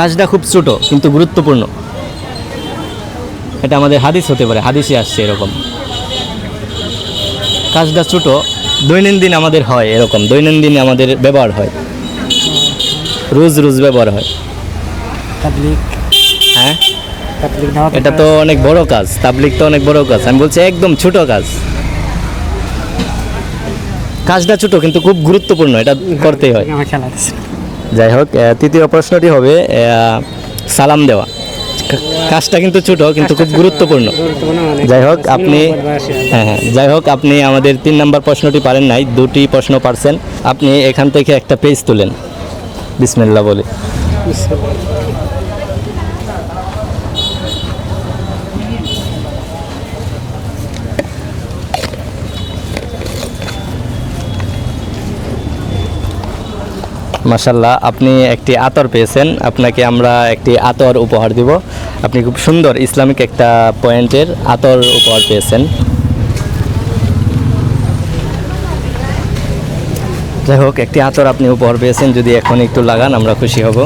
কাজটা খুব ছোট কিন্তু গুরুত্বপূর্ণ। এটা আমাদের হাদিস হতে পারে হাদিসে আসছে এরকম। কাজটা ছোট দৈনন্দিন আমাদের হয় এরকম দৈনন্দিন আমাদের ব্যবহার হয়। রোজ রোজ ব্যবহার হয়। হ্যাঁ? এটা তো অনেক বড় কাজ তাবলিক তো অনেক বড় কাজ। আমি বলছি একদম ছোট কাজ। কাজটা ছোট কিন্তু খুব গুরুত্বপূর্ণ এটা করতেই হয়। যাই হোক তৃতীয় প্রশ্নটি হবে সালাম দেওয়া। কাজটা কিন্তু ছোট, কিন্তু খুব গুরুত্বপূর্ণ। যাই হোক, আপনি হ্যাঁ হ্যাঁ যাই হোক, আপনি আমাদের তিন নম্বর প্রশ্নটি পারেন নাই, দুটি প্রশ্ন পারছেন। আপনি এখান থেকে একটা পেজ তুলেন। বিসমিল্লা বলে। মাসাল্লাহ আপনি একটি আতর পেয়েছেন। আপনাকে আমরা একটি আতর উপহার দিব। আপনি খুব সুন্দর ইসলামিক একটা পয়েন্টের আতর উপহার পেয়েছেন। যাই হোক, একটি আতর আপনি উপহার পেয়েছেন। যদি এখন একটু লাগান, আমরা খুশি হব।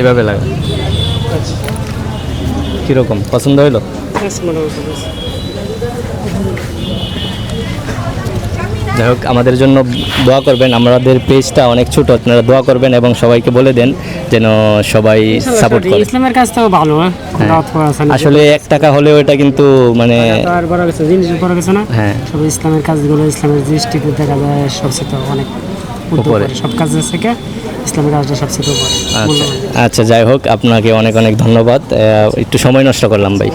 এভাবে লাগান। কীরকম? পছন্দ হইল? যাই হোক আমাদের জন্য দোয়া করবেন। আমাদের পেজটা অনেক ছোট আপনারা দোয়া করবেন এবং সবাইকে বলে দেন যেন সবাই সাপোর্ট করে। ইসলামের কাজ তো ভালো হ্যাঁ। আছে না। আসলে এক টাকা হলেও এটা কিন্তু মানে আর বড় কিছু জিনিস বড় কিছু না। হ্যাঁ। সব ইসলামের কাজগুলো ইসলামের দৃষ্টিতে দেখা যায় সবচেয়ে অনেক উপরে। সব কাজের থেকে ইসলামের কাজটা সবচেয়ে উপরে। আচ্ছা। আচ্ছা যাই হোক আপনাকে অনেক অনেক ধন্যবাদ। একটু সময় নষ্ট করলাম ভাই।